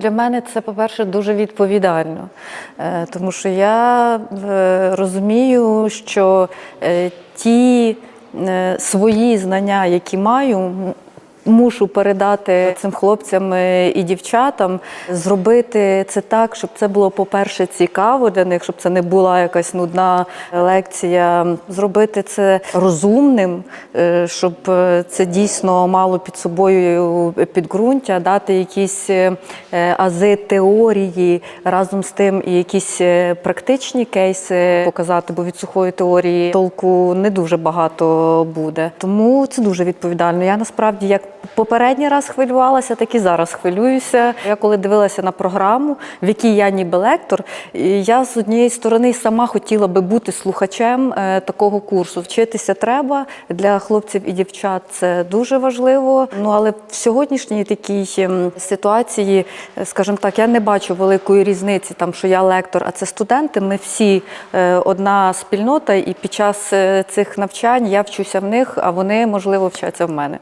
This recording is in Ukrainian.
Для мене це, по-перше, дуже відповідально, Е, тому що я е, розумію, що е, ті свої знання, які маю, мушу передати цим хлопцям е, і дівчатам, зробити це так, щоб це було, по-перше, цікаво для них, щоб це не була якась нудна лекція, зробити це розумним, е, щоб е, це дійсно мало під собою підґрунтя, дати якісь ази теорії разом з тим і якісь практичні кейси показати, бо від сухої теорії толку не дуже багато буде. Тому це дуже відповідально. Я насправді як попередній раз хвилювалася, так і зараз хвилююся. Я коли дивилася на програму, в якій я ніби лектор, я з однієї сторони сама хотіла би бути слухачем е, такого курсу. Вчитися треба для хлопців і дівчат. Це дуже важливо. Ну але в сьогоднішній такій ем, ситуації, е, скажімо так, я не бачу великої різниці, там що я лектор, а це студенти. Ми всі е, одна спільнота, і під час цих навчань я вчуся в них, а вони можливо вчаться в мене.